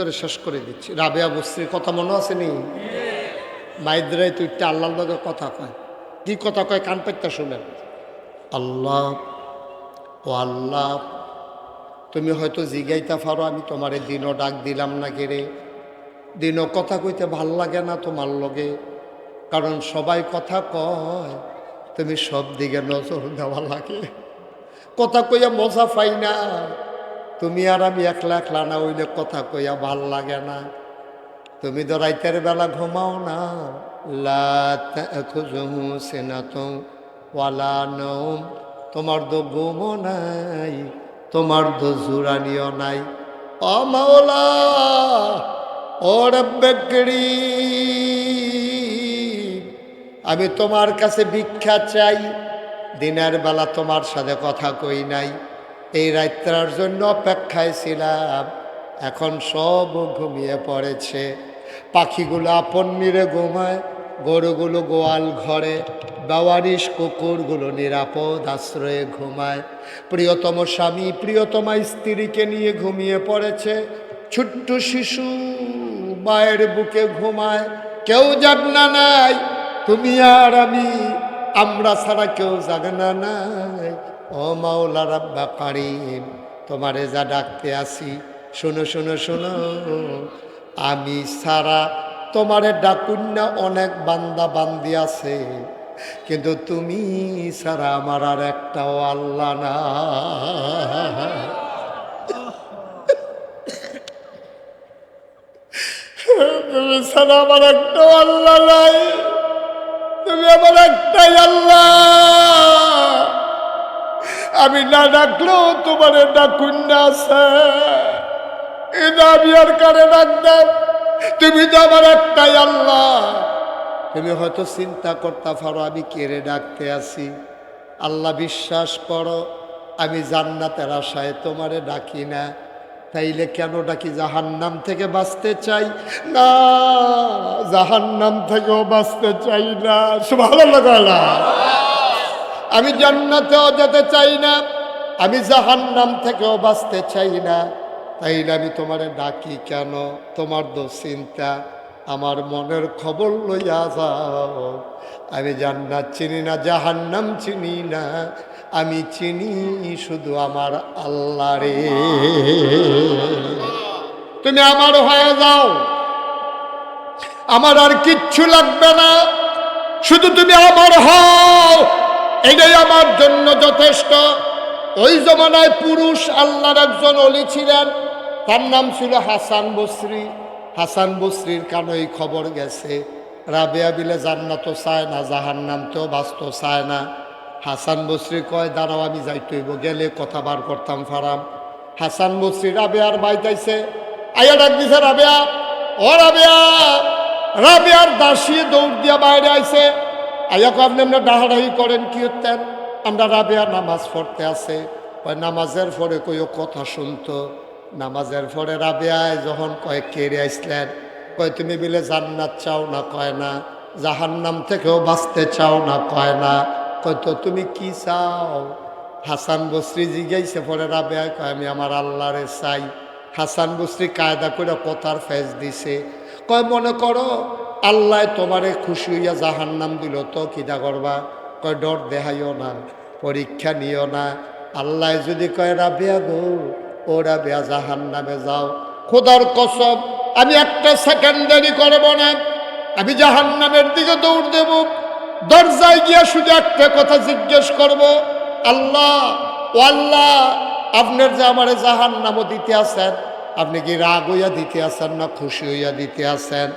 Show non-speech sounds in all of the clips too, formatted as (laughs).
করে শেষ করে দিচ্ছি। রাবেয়া বস্ত্রীর কথা মনে আছে নি? মাইদরাই তুই আল্লাহ লগে কথা কয়। কি কথা কয় কান পেটটা শুনেন? আল্লাহ, ও আল্লাহ, তুমি হয়তো জিগাইতে পারো, আমি তোমারে দিনও ডাক দিলাম না রে? দিনও কথা কইতে ভালো লাগে না তোমার লগে। কারণ সবাই কথা কয়, তুমি সব দিকে নজর দেওয়া লাগে। কথা কইয়া মজা পাই না। তুমি আর আমি একলা একলা না হইলে কথা কইয়া ভালো লাগে না। তুমি তো রাইতের বেলা ঘুমাও না। সেনাতো ওয়ালা নৌম তোমার তো ঘুমও নাই, তোমার তো জুরানিও নাই। ও মাওলা, ও আমি তোমার কাছে ভিক্ষা চাই। দিনের বেলা তোমার সাথে কথা কই নাই। এই রাত্রার জন্য অপেক্ষায় ছিলাম। এখন সব ঘুমিয়ে পড়েছে। পাখিগুলো আপন নিরে ঘুমায়, গরুগুলো গোয়াল ঘরে বাওয়ারিশ কুকুরগুলো নিরাপদ আশ্রয়ে ঘুমায়। প্রিয়তম স্বামী প্রিয়তমা স্ত্রীকে নিয়ে ঘুমিয়ে পড়েছে। ছোট্ট শিশু মায়ের বুকে ঘুমায়। কেউ জাগনা নাই, তুমি আর আমি। আমরা ছাড়া কেউ জাগনা নাই। ও মাওলা রাব্বা কারিম, তোমারে যা ডাকতে আসি, শোনো শোনো শোনো। আমি সারা তোমারে ডাকুন্না অনেক বান্দা বান্দি আছে, কিন্তু তুমি সারা আমার আর একটাও আল্লাহ না তুমি সারা আমার একটাও আল্লাহ নাই। তুমি আমার একটাই আল্লাহ। আমি না ডাকলেও তোমার ডাকুন না আছে আমি আর কারে ডাকতাম তুমি তো আমার একটাই আল্লাহ। তুমি হয়তো চিন্তা করতে পারো, আমি কেড়ে ডাকতে আসি আল্লাহ বিশ্বাস করো, আমি জান্নাতের আশায় তোমারে ডাকি না। তাইলে কেন ডাকি? জাহান্নাম থেকে বাঁচতে চাই? না, জাহান্নাম থেকেও বাঁচতে চাই না। ভালো লাগা আমি জান্নাতেও যেতে চাই না, আমি জাহান্নাম থেকেও বাঁচতে চাই না। তাইলে আমি তোমারে ডাকি কেন? তোমার তো চিন্তা, আমার মনের খবর লইয়া যাও। আমি জান্নাত চিনি না, জাহান্নাম চিনি না, আমি চিনি শুধু আমার আল্লাহ রে তুমি আমার হয়ে যাও। আমার আর কিচ্ছু লাগবে না, শুধু তুমি আমার হও। এটাই আমার জন্য যথেষ্ট। ওই জমানায় পুরুষ আল্লাহর একজন অলি ছিলেন। তার নাম ছিল হাসান বসরি। হাসান বসরির কানই খবর গেছে, রাবেয়া বিলে জান্নাতও চায় না জাহান নামতেও বাঁচত চায় না। হাসান বসরি কয়, দাঁড়াও, আমি যাইতেইব গেলে কথা বার করতাম ফারাম। হাসান বসরি রাবেয়ার বাইতাইছে আইয়া ডাক দিছে, রাবেয়া, ও রাবেয়া! রাবেয়ার দাসী দৌড় দিয়া বাইরে আইছে। আয়াকে আপনি আমরা ডাহাডাহি করেন, কি হতেন আমরা রাবেয়া নামাজ পড়তে আছে ওই নামাজের পরে কইও কথা শুনতো। নামাজের পরে রাবেয়ায় যখন কয় কেড়ে আসলেন কয়, তুমি বিলে জান্নাত চাও না? কয় না। জাহান্নাম থেকেও বাঁচতে চাও না? কয় না। কয়, তো তুমি কি চাও? হাসান বসরি জিগাইছে পরে রাবেয়ায়, কয়, আমি আমার আল্লাহরে চাই। হাসান বসরি কায়দা করে কথার ফেজ দিছে। কয়, মনে করো আল্লাহ তোমারে খুশি হইয়া জাহান নাম দিল, তো কিদা করবা? কয়, ডর দেখাইও না, পরীক্ষা নিও না। আল্লাহ যদি কয়, রাবিয়া গো, ও রাবিয়া জাহান নামে যাও। খোদার কসম, আমি একটা সেকেন্ড দেরি করব না। আমি জাহান নামের দিকে দৌড় দেব। দরজায় গিয়া শুধু একটা কথা জিজ্ঞেস করব, আল্লাহ, ও আল্লাহ, আপনার যে আমার জাহান নামও দিতে আসেন আপনি কি রাগ হইয়া দিতে আসেন না খুশি হইয়া দিতে আসেন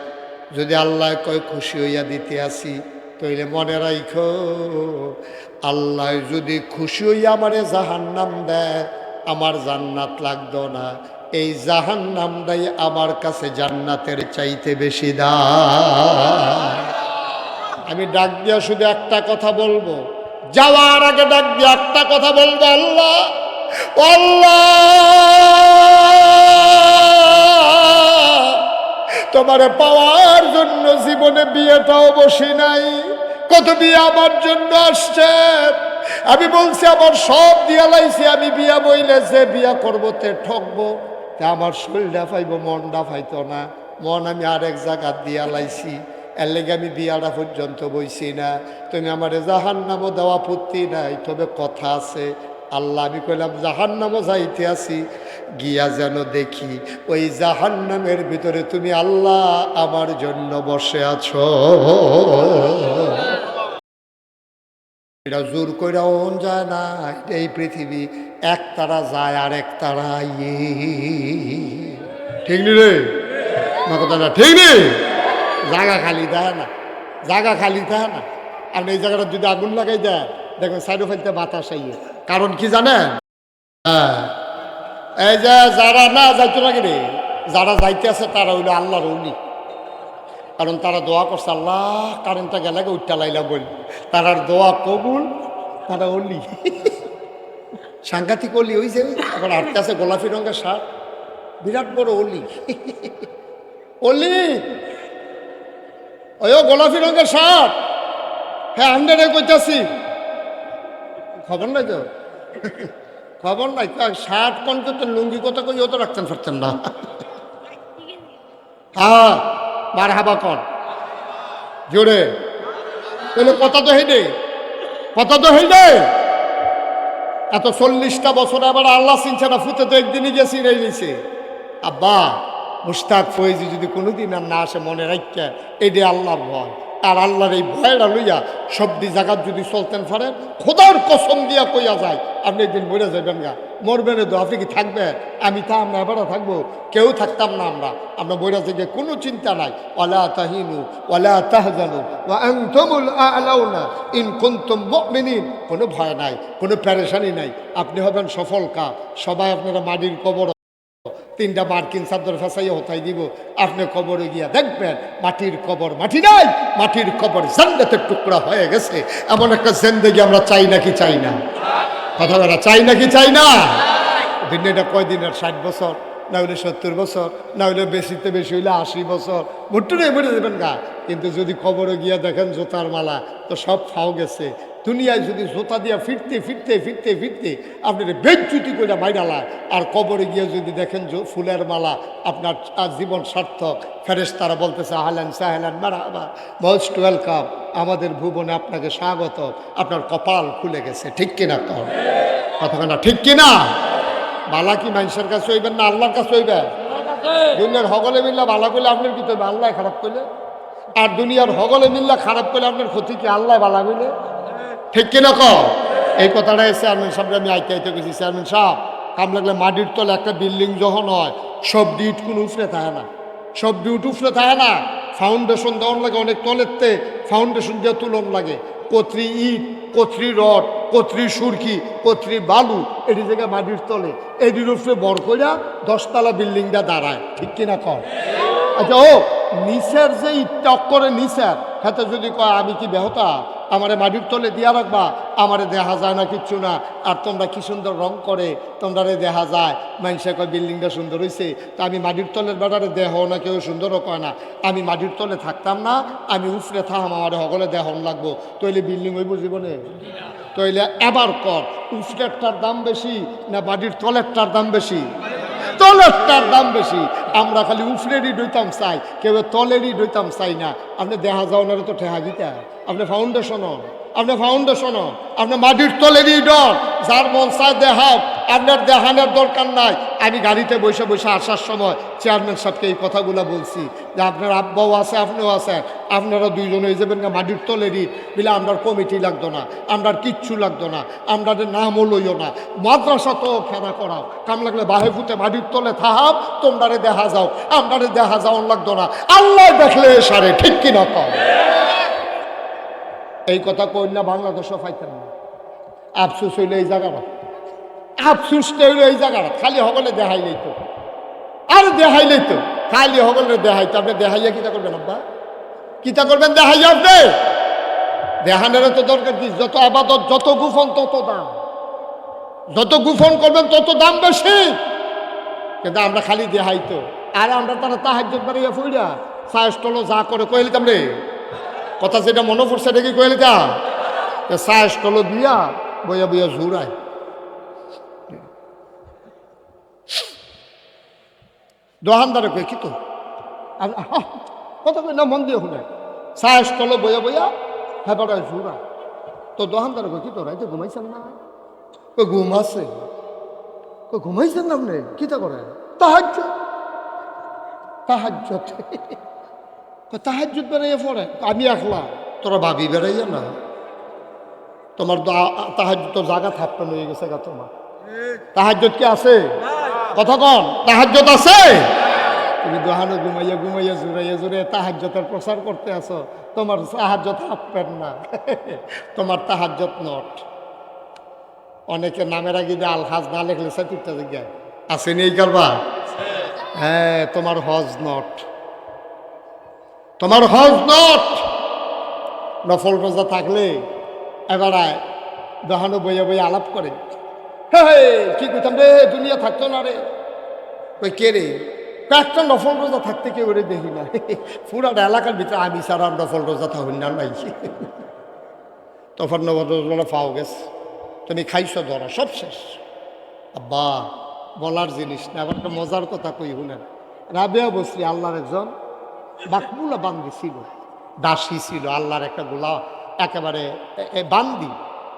যদি আল্লাহ কয় খুশি হইয়া দিতে আসি, তইলে মনে রাইখ, আল্লাহ যদি খুশি হইয়া আমারে জাহান্নাম দেয়, আমার জান্নাত লাগতো না। এই জাহান্নামটাই আমার কাছে জান্নাতের চাইতে বেশি দা আমি ডাক দিয়া শুধু একটা কথা বলব, যাওয়ার আগে ডাক দিয়ে একটা কথা বলব, আল্লাহ আল্লাহ। তোমারে পাওয়ার জন্য জীবনে বিয়েটাও বসি নাই। কত বিয়ে আমার জন্য আসছে? আমি বলছি, আমার সব দিয়া লাইছি, আমি বিয়া বইলে যে বিয়া করব তে ঠকবো। তা আমার শরীরটা পাইব মনটা পাইতো না। মন আমি আরেক জায়গা দিয়া লাইছি। এর লেগে আমি বিয়াটা পর্যন্ত বইছি না। তুমি আমার জাহান নামও দেওয়া পত্তি নাই, তবে কথা আছে। আল্লাহ আমি কইলাম জাহান নামও যাইতে আছি গিয়া যেন দেখি ওই জাহান নামের ভিতরে তুমি আল্লাহ আমার জন্য বসে আছো। এটা জোর করে ওন যায় না এই পৃথিবী এক তারা যায় আর এক তারা ইয়ে ঠিক নি রে? না, কথা ঠিক নেই জায়গা খালি দেয় না, জায়গা খালি দেয় না। আপনি এই জায়গাটা যদি আগুন লাগাই দেয় দেখবেন সাইডে ফেলতে বাতাস আইয়ে। কারণ কি জানেন? হ্যাঁ। এই যে যারা না যাইতো নাকি রে, যারা যাইতে আছে তারা হইল আল্লাহর উনি কারণ তারা দোয়া করছে, আল্লাহ, কারেন্টটা গেলে উঠটা লাইলা বল। তারার দোয়া কবুল, তারা অলি সাংঘাতিক অলি হয়েছে এখন হাঁটতে আছে গোলাপি রঙের শার্ট। বিরাট বড় অলি অলি ওই ও গোলাপি রঙের শার্ট! হ্যাঁ আন্ডারে কইতাছি। খবর নাই তো? খবর নাই? কোন করতে লুঙ্গি কথা কই তো রাখতেন পারতেন না? হ্যাঁ বার হাবা কর। জোরে। তাহলে কথা তো হেঁটে কথা তো হেঁটে এত চল্লিশটা বছর আবার আল্লাহ চিনছে না ফুতে তো একদিনই গেছি রে নিছে আব্বা, মুস্তাক ফয়েজি যদি কোনোদিন আর না আসে মনে রাখতে এটি আল্লাহর ভয় আর আল্লাহর এই ভয়টা লইয়া সবদি জায়গার যদি চলতেন পারেন খোদার কসম দিয়া কইয়া যায়, আপনি একদিন মরে যাবেন গা। মরবেন তো, আপনি কি থাকবেন? আমি তা, আমরা এবারে থাকব। কেউ থাকতাম না আমরা। আমরা বইরা থেকে কোনো চিন্তা নাই। ওলা তাহিনু ওলা তাহজানু ও আনতুমুল আলাউনা, ইন কুনতুম কোনো ভয় নাই, কোনো প্যারেশানি নাই। আপনি হবেন সফল কা। সবাই আপনারা মাটির কবর তিনটা মার্কিন চাদর ফেসাইয়া হতাই দিব। আপনি কবরে গিয়া দেখবেন, মাটির কবর মাটি নাই, মাটির কবর জান্নাতের টুকরা হয়ে গেছে। এমন একটা জেন্দেগি আমরা চাই নাকি চাই না? কথা বলা, চাই নাকি চাই না? দিনটা কয়দিনের ষাট বছর, না হলে সত্তর বছর, না হলে বেশিতে বেশি হইলে আশি বছর। নেই মরে দেবেন গা, কিন্তু যদি কবরে গিয়া দেখেন জোতার মালা, তো সব ফাও গেছে। দুনিয়ায় যদি জোতা দিয়া ফিরতে ফিরতে ফিরতে ফিরতে আপনার বেঞ্চুতি করে বাইরালা আর কবরে গিয়ে যদি দেখেন ফুলের মালা আপনার জীবন সার্থক ফেরেস তারা বলতেছে, আহলেন সাহেলেন মারাবা মোস্ট ওয়েলকাম আমাদের ভুবনে আপনাকে স্বাগত। আপনার কপাল খুলে গেছে, ঠিক কিনা কর কতখানা ঠিক কিনা? বালা কি মানুষের কাছে হইবেন না আল্লাহর কাছে হইবেন? দুনিয়ার হগলে মিল্লা বালা করলে আপনার কি তৈবে আল্লাহ খারাপ করলে আর দুনিয়ার হগলে মিল্লা খারাপ করলে আপনার ক্ষতি কি? আল্লাহ বালা করলে ঠিক কিনা ক এই কথাটা চেয়ারম্যান সাহেব আমি আইতে আইতে গেছি। চেয়ারম্যান সাহেব, কাম লাগলে মাটির তলে একটা বিল্ডিং যখন হয় সব ডিট কোনো উফরে থাকে না। সব উঠ উফরে থাকে না। ফাউন্ডেশন দেওয়ার লাগে অনেক তলেরতে ফাউন্ডেশন দিয়ে তুলন লাগে। কত্রি ইট, কত্রি রড, কত্রি সুরকি, কত্রি বালু, এটি জায়গায় মাটির তলে। এটির উপরে বড় কইরা দশতলা বিল্ডিংটা দাঁড়ায়। ঠিক কিনা কর আচ্ছা ও, নিচের যে ইটটা করে নিচের, হাতে যদি কয়, আমি কি বেহতা? আমারে মাটির তলে দিয়া রাখবা, আমারে দেখা যায় না কিচ্ছু না। আর তোমরা কি সুন্দর রং করে তোমরা দেখা যায়। মানুষে কয়, বিল্ডিংটা সুন্দর হয়েছে তা আমি মাটির তলের বেড়ারে দেহ না, কেউ সুন্দরও কয় না। আমি মাটির তলে থাকতাম না, আমি উফরে থাম আমার সকলে দেহন লাগবো। তৈলে বিল্ডিং হইব জীবনে? তৈলে এবার কর, উফরেরটার দাম বেশি না মাটির তলেরটার দাম বেশি? তলেরটার দাম বেশি। আমরা খালি উফরেরই ডইতাম চাই, কেউ তলেরই ডইতাম চাই না। আপনি দেখা যাও না তো ঠেহা দিতা। আপনি ফাউন্ডেশন হন আপনি ফাউন্ডেশন হন আপনি মাটির তলেরই ডর যার মন চায় দেখাও আপনার দেহানোর দরকার নাই। আমি গাড়িতে বসে বসে আসার সময় চেয়ারম্যান সাহেবকে এই কথাগুলো বলছি, যে আপনার আব্বাও আছে, আপনিও আছেন। আপনারা দুইজন হয়ে যাবেন না মাটির তলেরই বিলে আপনার কমিটি লাগতো না আমরা কিচ্ছু লাগতো না আমরা নামও লইও না। মাদ্রাসা তো খেলা করাও। কাম লাগলে বাহে ফুটে মাটির তলে থাহাও, তোমরারে দেখা যাও। আপনারে দেখা যাও লাগতো না। আল্লাহ দেখলে সারে, ঠিক কিনা কম এই কথা কই না, বাংলাদেশও পাইতেন না। আফসুস হইলে এই জায়গাটা। আফসুসটা হইল এই জায়গাটা। খালি সকলে দেখাইলেই তো। আর দেখাইলেই তো। খালি সকলে দেখাইতো আপনি দেখাইয়া কিতা করবেন, আব্বা? কিতা করবেন, দেখাইয়া আপনি? দেহানের তো দরকার কি? যত আবাদত, যত গুফন তত দাম। যত গুফন করবেন, তত দাম বেশি। কিন্তু আমরা খালি দেহাই তো। আর আমরা তারা তাহাজ বাড়িয়া ফুইরা সায়স্টলো যা করে কইলিতাম রে। কথা যেটা মনে পড়ছে দেখি কইলিতাম সায়স্টলো দিয়া বইয়া বইয়া ঝুরায় দোহানদারে কই কি তো? কই না, মন দিয়ে শুনে। সাহস তলো বইয়া বইয়া হ্যাঁ জুরা তো দোহানদারে কই কি তো, রাইতে ঘুমাইছেন না? কই ঘুম আছে। কই ঘুমাইছেন না আপনি? কিতা করে তাহাজ্য তাহাজ্জত তাহাজ্জুদ বেড়াইয়া পড়ে। আমি একলা। তোরা ভাবি বেড়াইয়া না? তোমার তাহাজ্জুদ তো জায়গা থাপ্পে হয়ে গেছে গা তোমার। তাহাজ্জুদ কি আছে? কথা কন, তাহাজ্জুদ আছে? তুমি দোহানো ঘুমাইয়া ঘুমাইয়া, জুড়াইয়া জুড়ে তাহাজ্জতের প্রচার করতে আছো। তোমার সাহায্যত হাঁপবেন না। (laughs) তোমার তাহাজ্জত নট। অনেকে নামের আগে যে আলহাজ না লেখলে সাতিরটা জায়গায় আসেনি এই কারবার? হ্যাঁ তোমার হজ নট। তোমার হজ নট। নফল রোজা থাকলে এবার দহানো বইয়া বইয়া আলাপ করে। হে কি কইতাম রে, দুনিয়া থাকতো না রে। ওই কে রে? কয়েকটা নফল রোজা থাকতে কেউ রে দেখি না। পুরাটা এলাকার ভিতরে আমি সারা নফল রোজা থাকুন না, নাই। তখন রোজা পাও গেছে। তুমি খাইছো ধরা, সব শেষ। আব্বা, বলার জিনিস না, আবার একটা মজার কথা কই শুনেন। রাবেয়া বসরি, আল্লাহর একজন। বাকমুলা বান্দি ছিল দাসী ছিল আল্লাহর একটা গোলা একেবারে বান্দি।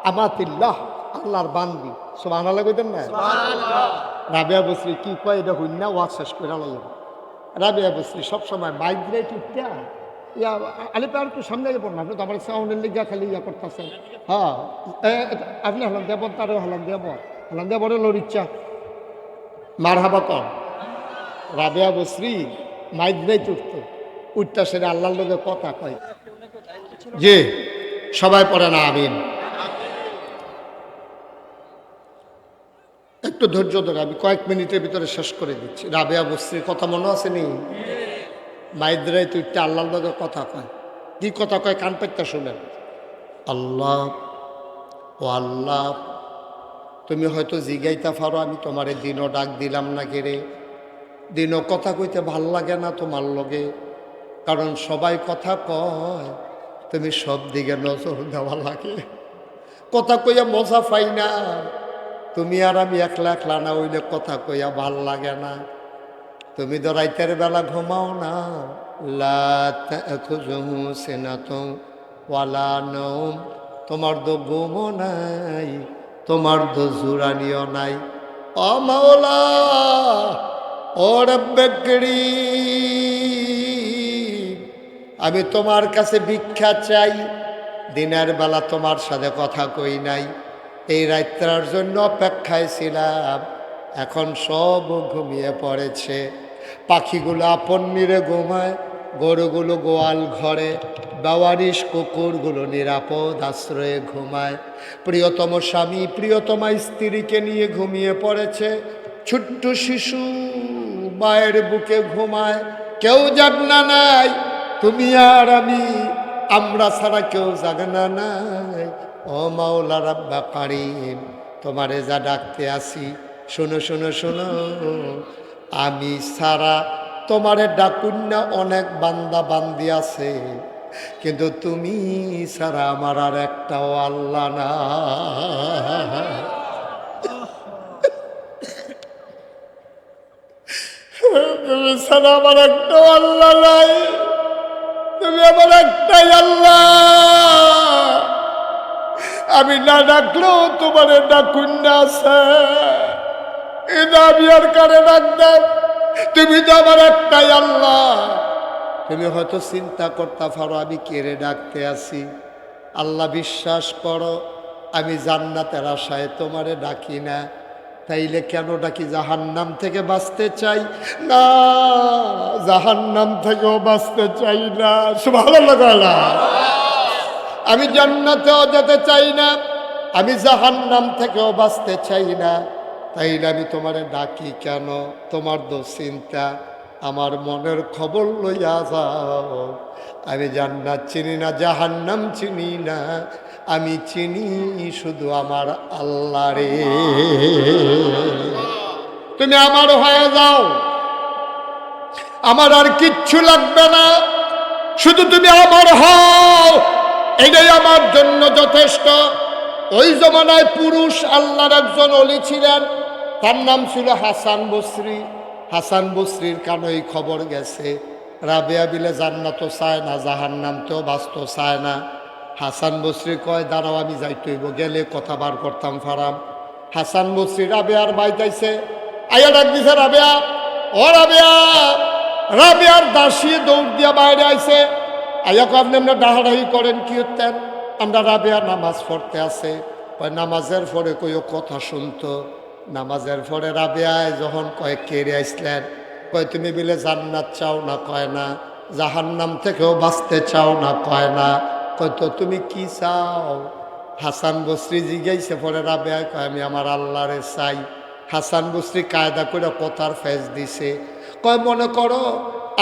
আমাতিল্লাহ আল্লাহর বান্দি। সব আনালা কইতেন না? রাবেয়া বসরি কি কয় এটা হইন না ওয়াজ শেষ করে আলাইলাম রাবেয়া বসরি সবসময় মাইগ্রেট উঠতে ইয়া আলিপা আর একটু সামনে যাব না আপনি তো আমার সাউন্ডের লিগা খালি ইয়া করতেছেন হ্যাঁ আপনি হলাম দেব তারও হলাম দেব হলাম দেব লোর ইচ্ছা। মার হাবা কম রাবেয়া বসরি মাইগ্রেট উঠত উঠতা সেটা আল্লাহর লোকে কথা কয়। যে সবাই পড়ে না আমিন। একটু ধৈর্য ধরে আমি কয়েক মিনিটের ভিতরে শেষ করে দিচ্ছি। রাবেয়া বস্ত্রীর কথা মনে আছে নি? মাইদ্রাই তুইটা আল্লাহর লোকের কথা কয়। কি কথা কয় কান পেটটা শুনেন? আল্লাহ ও আল্লাহ তুমি হয়তো জিগাইতে পারো আমি তোমারে দিনও ডাক দিলাম না রে? দিনও কথা কইতে ভালো লাগে না তোমার লগে। কারণ সবাই কথা কয়, তুমি সব দিকে নজর দেওয়া লাগে। কথা কইয়া মজা পাই না। তুমি আর আমি একলা একলা না হইলে কথা কইয়া ভালো লাগে না। তুমি তো রাইতের বেলা ঘুমাও না। ওয়ালা তোমার তো ঘুমও নাই, তোমার তো জুরানিও নাই। ও মাওলা, ও আমি তোমার কাছে ভিক্ষা চাই। দিনের বেলা তোমার সাথে কথা কই নাই। এই রাত্রার জন্য অপেক্ষায় ছিলাম। এখন সব ঘুমিয়ে পড়েছে। পাখিগুলো আপন নিরে ঘুমায়, গরুগুলো গোয়াল ঘরে বাওয়ারিশ কুকুরগুলো নিরাপদ আশ্রয়ে ঘুমায়। প্রিয়তম স্বামী প্রিয়তমা স্ত্রীকে নিয়ে ঘুমিয়ে পড়েছে। ছোট্ট শিশু মায়ের বুকে ঘুমায়। কেউ জাগনা নাই তুমি আর আমি, আমরা ছাড়া কেউ জাগনা নাই। ও মাওলা রাব্বা কারিম, তোমারে যা ডাকতে আসি, শোনো শোনো শোনো। আমি সারা তোমারে ডাকুন না অনেক বান্দা বান্দি আছে, কিন্তু তুমি সারা আমার আর একটাও আল্লাহ না সারা আমার একটাও আল্লাহ নাই। তুমি আমার একটাই আল্লাহ। আমি না ডাকলেও তোমার ডাকুন না আছে আমি আর কারে ডাকতাম তুমি তো আমার একটাই আল্লাহ। তুমি হয়তো চিন্তা করতে পারো, আমি কেড়ে ডাকতে আসি আল্লাহ বিশ্বাস করো, আমি জান্নাতের আশায় তোমারে ডাকি না। তাইলে কেন ডাকি জাহান্নাম থেকে বাঁচতে চাই? না জাহান নাম থেকেও বাঁচতে চাই না। ভালো লাগা আমি জান্নাতেও যেতে চাই না, আমি জাহান নাম থেকেও বাঁচতে চাই না। তাইলে আমি তোমারে ডাকি কেন? তোমার দো চিন্তা। আমার মনের খবর লইয়া যাও। আমি জান্নাত চিনি না, জাহান্নাম চিনি না, আমি চিনি শুধু আমার আল্লাহ রে তুমি আমার হয়ে যাও। আমার আর কিচ্ছু লাগবে না। শুধু তুমি আমার হও। এটাই আমার জন্য যথেষ্ট। ওই জমানায় পুরুষ আল্লাহর একজন অলি ছিলেন। তার নাম ছিল হাসান বসরি। হাসান বসরির কানই খবর গেছে? রাবেয়া বিলে জান্নাতও চায় না, জাহান্নাম তো বাস্ত চায় না। হাসান বসরি কয়, দাঁড়াও, আমি যাইতইব গেলে কথা বার করতাম ফারাম। হাসান বসরি, রাবেয়ার বাইতাইছে আইয়া ডাক দিছে, রাবেয়া, ও রাবেয়া, রাবেয়ার দাসী দৌড় দিয়া বাইরে আইছে। আইয়া কয়, আপনি আমরা ডাহাডাহি করেন, কি হতেন আমরা রাবেয়া নামাজ পড়তে আছে। কয়, নামাজের পরে কইও কথা শুনতো। নামাজের পরে রাবেয়ায় যখন কয় কেড়ে আসলেন কয়, তুমি বিলে জান্নাত চাও না? কয়, না। জাহান্নাম থেকেও বাঁচতে চাও না? কয় না। কয়, তো তুমি কি চাও? হাসান বসরি জিগাইছে পরে রাবেয়ায় কয়, আমি আমার আল্লাহরে চাই। হাসান বসরি কায়দা করে কথার ফেজ দিছে। কয়, মনে করো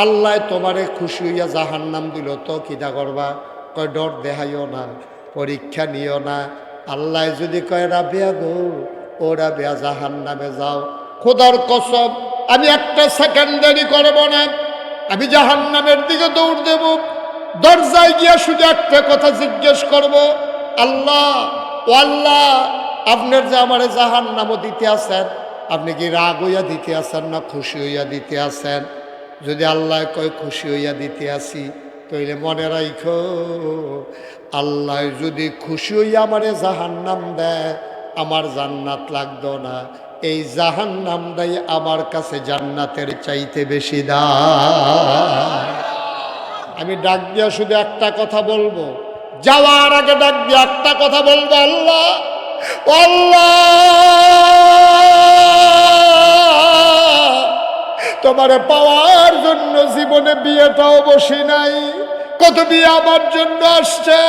আল্লাহ তোমারে খুশি হইয়া জাহান্নাম দিল, তো কিদা করবা? কয়, ডর দেখাইও না, পরীক্ষা নিও না। আল্লাহ যদি কয়, রাবেয়া গো ও রাবেয়া জাহান্নামে যাও। খোদার কসম, আমি একটা সেকেন্ড দেরি করব না। আমি জাহান্নামের দিকে দৌড় দেব। দরজায় গিয়া শুধু একটা কথা জিজ্ঞেস করব, আল্লাহ, ও আল্লাহ, আপনার যে আমার জাহান্নামও দিতে আছেন, আপনি কি রাগ হইয়া দিতে আছেন না খুশি হইয়া দিতে আছেন? যদি আল্লাহ কয়, খুশি হইয়া দিতে আসি তইলে মনে রাইখো, আল্লাহ যদি খুশি হইয়া আমারে জাহান্নাম দেয় আমার জান্নাত লাগতো না। এই জাহান্নামটাই আমার কাছে জান্নাতের চাইতে বেশি দা আমি ডাক দিয়া শুধু একটা কথা বলব। যাওয়ার আগে ডাক দিয়ে একটা কথা বলব, আল্লাহ। আল্লাহ। তোমারে পাওয়ার জন্য জীবনে বিয়েটাও বসি নাই। কত বিয়ে আমার জন্য আসছে।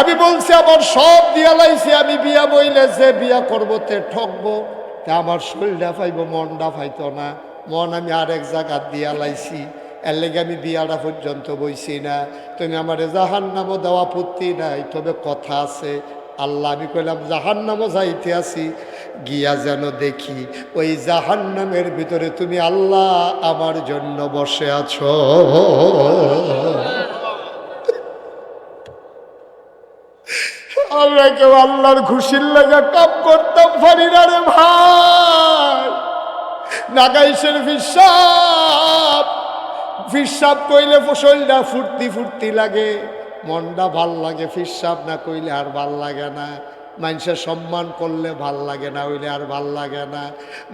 আমি বলছি, আমার সব দিয়া লাইছি, আমি বিয়া বইলে যে বিয়া করব তে ঠকবো। তা আমার শরীরটা পাইব মনটা পাইতো না। মন আমি আরেক জায়গা দিয়া লাইছি। এর লেগে আমি বিয়াটা পর্যন্ত বইছি না। তুমি আমার জাহান নামও দেওয়া পুত্তি নাই, তবে কথা আছে। আল্লাহ, আমি কইলাম জাহান নামও যাইতে আছি গিয়া যেন দেখি, ওই জাহান নামের ভিতরে তুমি আল্লাহ আমার জন্য বসে আছো। আল্লাহর খুশির লাগা কাম করতাম পারি না রে ভাই। নাগাইশের ফিসাব ফিসাব কইলে ফসলটা ফুর্তি ফুর্তি লাগে, মনটা ভালো লাগে ফিসাব না কইলে আর ভালো লাগে না। মানুষে সম্মান করলে ভালো লাগে না, হইলে আর ভালো লাগে না।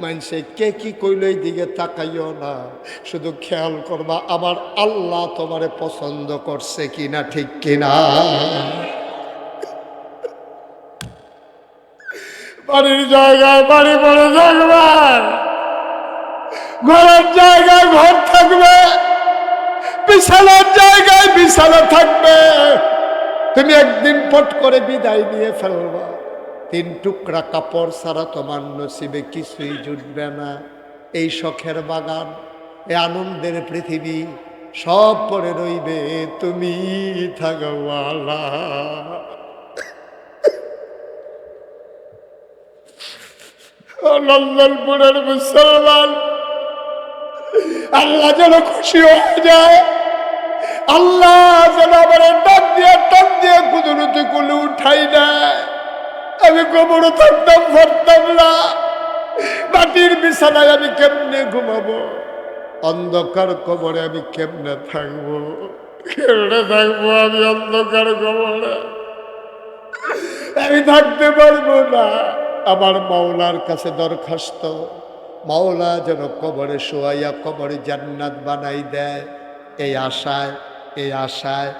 মানুষে কে কি কইলে এই দিকে তাকাইও না। শুধু খেয়াল করবা, আমার আল্লাহ তোমারে পছন্দ করছে কিনা ঠিক কিনা। বাড়ির জায়গায় বাড়ি পড়ে থাকবে। ঘরের জায়গায় ঘর থাকবে। বিছানার জায়গায় বিছানা থাকবে। তুমি একদিন পট করে বিদায় নিয়ে ফেলবা। তিন টুকরা কাপড় ছাড়া তোমার নসিবে কিছুই জুটবে না। এই শখের বাগান, এই আনন্দের পৃথিবী, সব পরে রইবে। তুমি থাকবালা নন্দনপুরের মুসলমান। আল্লাহ যেন খুশি হয়ে যায়। আল্লাহ যেন আমার ডাক দিয়ে, টান দিয়ে কুদরতি কুলে উঠাই দেয় আমি গোবর থাকতাম পারতাম না। মাটির বিছানায় আমি কেমনে ঘুমাবো? অন্ধকার কবরে আমি কেমনে থাকব? কেমনে থাকব আমি অন্ধকার কবরে? আমি থাকতে পারব না। আমার মাওলার কাছে দরখাস্ত। মাওলা যেন কবরে শোয়াইয়া কবরে জান্নাত বানাই দেয়। এই আশায় এই আশায়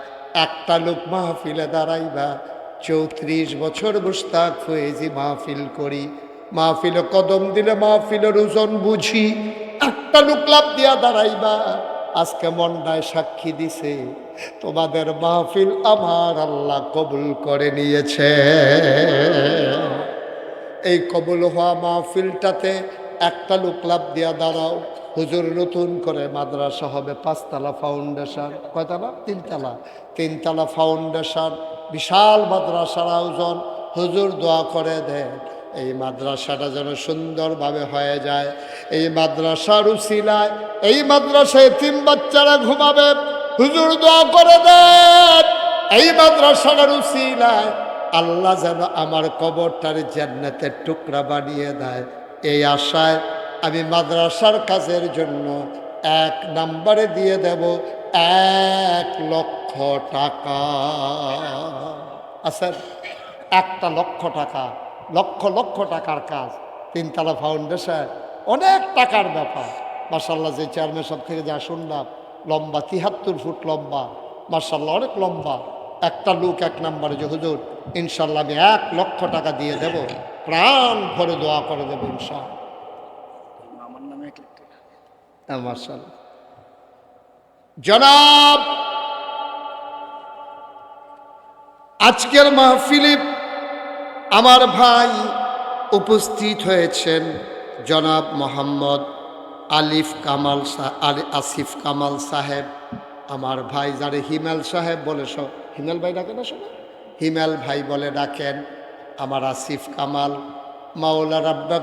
একটা লোক মাহফিলে দাঁড়াইবা। চৌত্রিশ বছর মুস্তাক ফয়েজি মাহফিল করি। মাহফিলে কদম দিলে মাহফিলের ওজন বুঝি। একটা লোক লাভ দিয়া দাঁড়াইবা। আজকে মন্ডায় সাক্ষী দিছে, তোমাদের মাহফিল আমার আল্লাহ কবুল করে নিয়েছে। এই কবুল হওয়া মাহফিলটাতে একটা লোক লাভ দিয়া দাঁড়াও। হুজুর নতুন করে মাদ্রাসা হবে, পাঁচতলা ফাউন্ডেশন। কয়তলা? তিনতলা। তিনতলা ফাউন্ডেশন, বিশাল মাদ্রাসার আয়োজন। হুজুর দোয়া করে দেন, এই মাদ্রাসাটা যেন সুন্দরভাবে হয়ে যায়। এই মাদ্রাসার উসিলায়, এই মাদ্রাসায় তিন বাচ্চারা ঘুমাবে। হুজুর দোয়া করে দেন, এই মাদ্রাসাটার উসিলায় আল্লাহ যেন আমার কবরটার জান্নাতের টুকরা বানিয়ে দেয়। এই আশায় আমি মাদ্রাসার কাজের জন্য এক নাম্বারে দিয়ে দেব এক লক্ষ টাকা। আচ্ছা একটা লক্ষ টাকা, লক্ষ লক্ষ টাকার কাজ, তিনতলা ফাউন্ডেশন অনেক টাকার ব্যাপার। মার্শাল্লাহ যে চেয়ারম্যান সব থেকে যা শুনলাম, লম্বা, তিহাত্তর ফুট লম্বা মার্শাল্লাহ অনেক লম্বা। একটা লোক এক নাম্বারে যে হুজুর ইনশাল্লাহ আমি এক লক্ষ টাকা দিয়ে দেব। প্রাণ ভরে দোয়া করে দেবো ইনশাল্লাহ। জনাব আজকের মাহফিলে আমার ভাই উপস্থিত হয়েছেন জনাব মোহাম্মদ আলিফ কামাল আলি আসিফ কামাল সাহেব। আমার ভাই যারে হিমেল সাহেব বলে সব। হিমেল ভাই ডাকে না সবাই? হিমেল ভাই বলে ডাকেন, আমার আসিফ কামাল, মাওলা রাব্বা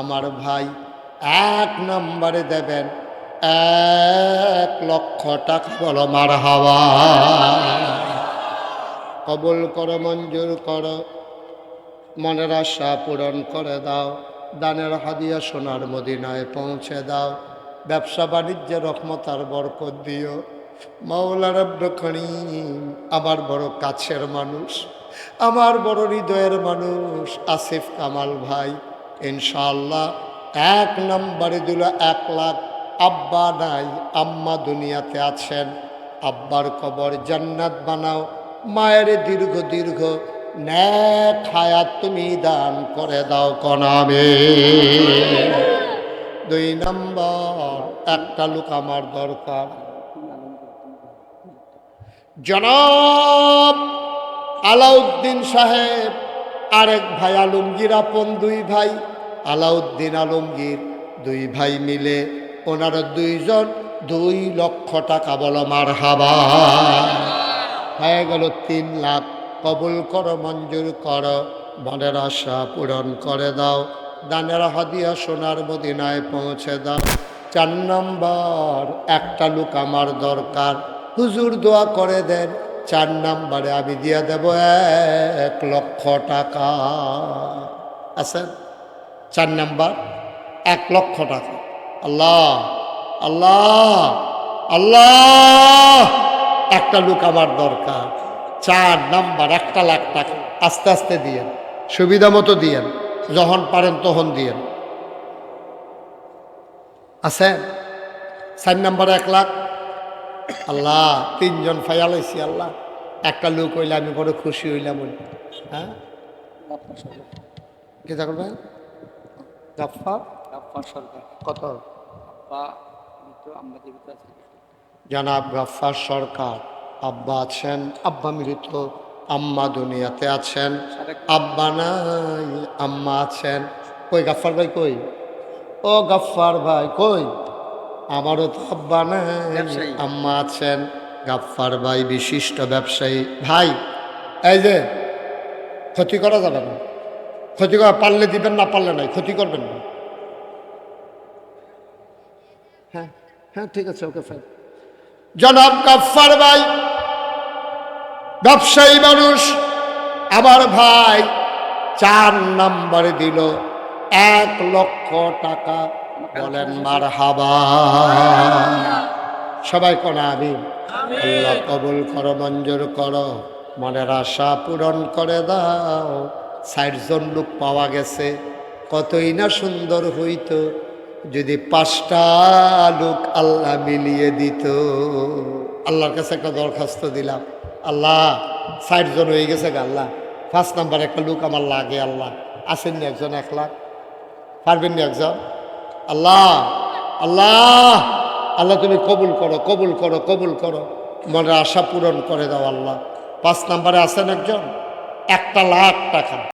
আমার ভাই এক নম্বরে দেবেন, এক লক্ষ টাকা বলো মার হাওয়া। কবল করো, মঞ্জুর করো, মনের আশা পূরণ করে দাও, দানের হাদিয়া সোনার মদিনায় পৌঁছে দাও, ব্যবসা বাণিজ্যে রহমত আর বরকত দিও। মাওলা করিম আমার বড় কাছের মানুষ, আমার বড় হৃদয়ের মানুষ, আসিফ কামাল ভাই, ইনশাআল্লাহ এক নম্বরে দিল এক লাখ, আব্বা নাই, আম্মা দুনিয়াতে আছেন, আব্বার কবর জান্নাত বানাও, মায়ের দীর্ঘ দীর্ঘ ন্যাক তুমি দান করে দাও কনামে। দুই নম্বর, একটা লোক আমার দরকার জনাব আলাউদ্দিন সাহেব, আরেক ভাই আলমগীর, আপন দুই ভাই। আলাউদ্দিন আলমগীর দুই ভাই মিলে ওনারা দুইজন দুই লক্ষ টাকা বলো মার হয়ে গেল তিন লাখ। কবুল করো, মঞ্জুর করো, মনের আশা পূরণ করে দাও। দানের হাদিয়া সোনার মদিনায় পৌঁছে দাও। চার নম্বর, একটা লোক আমার দরকার। হুজুর দোয়া করে দেন, চার নাম্বারে আমি দিয়ে দেব এক লক্ষ টাকা। আছেন চার নাম্বার? এক লক্ষ টাকা। আল্লাহ আল্লাহ আল্লাহ! একটা লোক আমার দরকার। চার নাম্বার, একটা লাখ টাকা। আস্তে আস্তে দিয়েন। সুবিধা মতো দিয়েন। যখন পারেন তখন দিয়েন। আছে? চার নাম্বার এক লাখ। আল্লাহ তিনজন ফাইয়ালাইছি আল্লাহ। একটা লোক হইলে আমি বড় খুশি হইলাম বলি। হ্যাঁ? কি করবেন গাফফার সরকার। কত? জনাব গাফফার সরকার আব্বা আছেন আব্বা মৃত আম্মা দুনিয়াতে আছেন আব্বা নাই আম্মা আছেন। কই গাফফার ভাই কই? ও গাফফার ভাই কই? আমারও তো আব্বা নাই। আম্মা আছেন গাফফার ভাই বিশিষ্ট ব্যবসায়ী। ভাই এই যে ক্ষতি করা যাবে না। ক্ষতি করা পারলে দিবেন না পারলে নাই ক্ষতি করবেন না। হ্যাঁ হ্যাঁ ঠিক আছে ওকে ফাইন জনাব গাফফার ভাই ব্যবসায়ী মানুষ আমার ভাই চার নম্বরে দিল এক লক্ষ টাকা। বলেন মার হাবা সবাই কোন আমি আল্লাহ কবুল করো, মঞ্জুর করো, মনের আশা পূরণ করে দাও। ষাট জন লোক পাওয়া গেছে, কতই না সুন্দর হইতো, যদি পাঁচটা লোক আল্লাহ মিলিয়ে দিত। আল্লাহর কাছে একটা দরখাস্ত দিলাম, আল্লাহ, ষাট জন হয়ে গেছে আল্লাহ। ফার্স্ট নাম্বার একটা লোক আমার লাগে, আল্লাহ। আসেননি একজন, এক লাখ? পারবেন না একজন? আল্লাহ আল্লাহ আল্লাহ তুমি কবুল করো কবুল করো কবুল করো। মনের আশা পূরণ করে দাও আল্লাহ। পাঁচ নাম্বারে আছেন একজন? একটা লাখ টাকা।